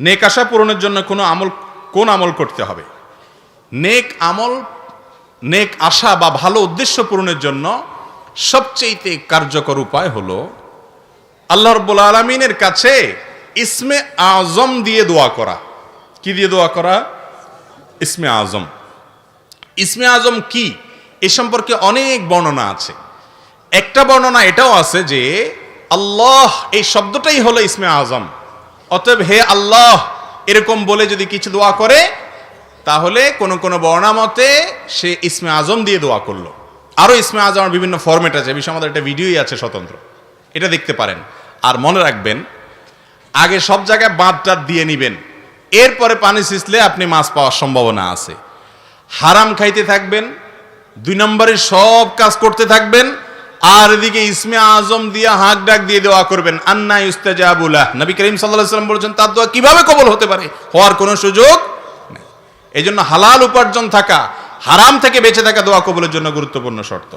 নেক আশা পূরণের জন্য কোনো আমল, কোন আমল করতে হবে? নেক আমল, নেক আশা বা ভালো উদ্দেশ্য পূরণের জন্য সবচেয়ে কার্যকর উপায় হলো আল্লাহ রব্বুল আলমিনের কাছে ইসমে আজম দিয়ে দোয়া করা। কি দিয়ে দোয়া করা? ইসমে আজম। ইসমে আজম কি? এ সম্পর্কে অনেক বর্ণনা আছে। একটা বর্ণনা এটাও আছে যে, আল্লাহ এই শব্দটাই হলো ইসমে আজম। অতএব হে আল্লাহ, এরকম বলে যদি কিছু দোয়া করে, তাহলে কোন কোন বর্ণামতে সে ইসমে আজম দিয়ে দোয়া করল। আরও ইসমে আজমের বিভিন্ন ফরম্যাট আছে, বিষয়ে আমাদের একটা ভিডিওই আছে স্বতন্ত্র। এটা দেখতে পারেন। আর মনে রাখবেন, আগে সব জায়গায় বাঁধ টাত দিয়ে নিবেন, এরপরে পানি সিঁচলে আপনি মাছ পাওয়ার সম্ভাবনা আছে। হারাম খাইতে থাকবেন, দুই নম্বরে সব কাজ করতে থাকবেন আর এদিকে ইসমে আজম দিয়ে হাঁক ডাক দিয়ে দেওয়া করবেন, আন্না ইস্তাজাবুল্লাহ নবী করিম সাল্লাহ সাল্লাম বলেছেন, তার দোয়া কীভাবে কবল হতে পারে? হওয়ার কোনো সুযোগ নেই। এই হালাল উপার্জন থাকা, হারাম থেকে বেঁচে থাকা দোয়া কবলের জন্য গুরুত্বপূর্ণ শর্ত।